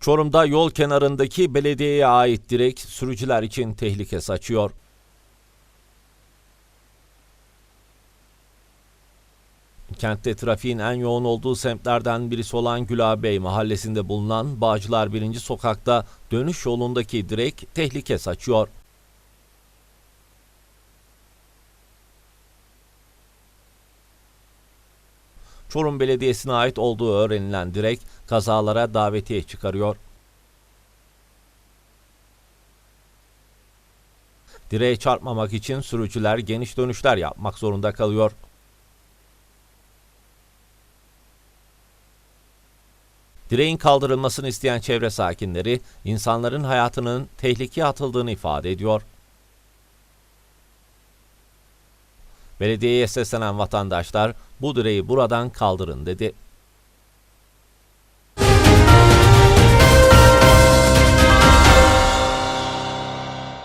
Çorum'da yol kenarındaki belediyeye ait direk sürücüler için tehlike saçıyor. Kentte trafiğin en yoğun olduğu semtlerden birisi olan Gülabey mahallesinde bulunan Bağcılar 1. Sokak'ta dönüş yolundaki direk tehlike saçıyor. Çorum Belediyesi'ne ait olduğu öğrenilen direk kazalara davetiye çıkarıyor. Direğe çarpmamak için sürücüler geniş dönüşler yapmak zorunda kalıyor. Direğin kaldırılmasını isteyen çevre sakinleri insanların hayatının tehlikeye atıldığını ifade ediyor. Belediyeye seslenen vatandaşlar bu direği buradan kaldırın dedi.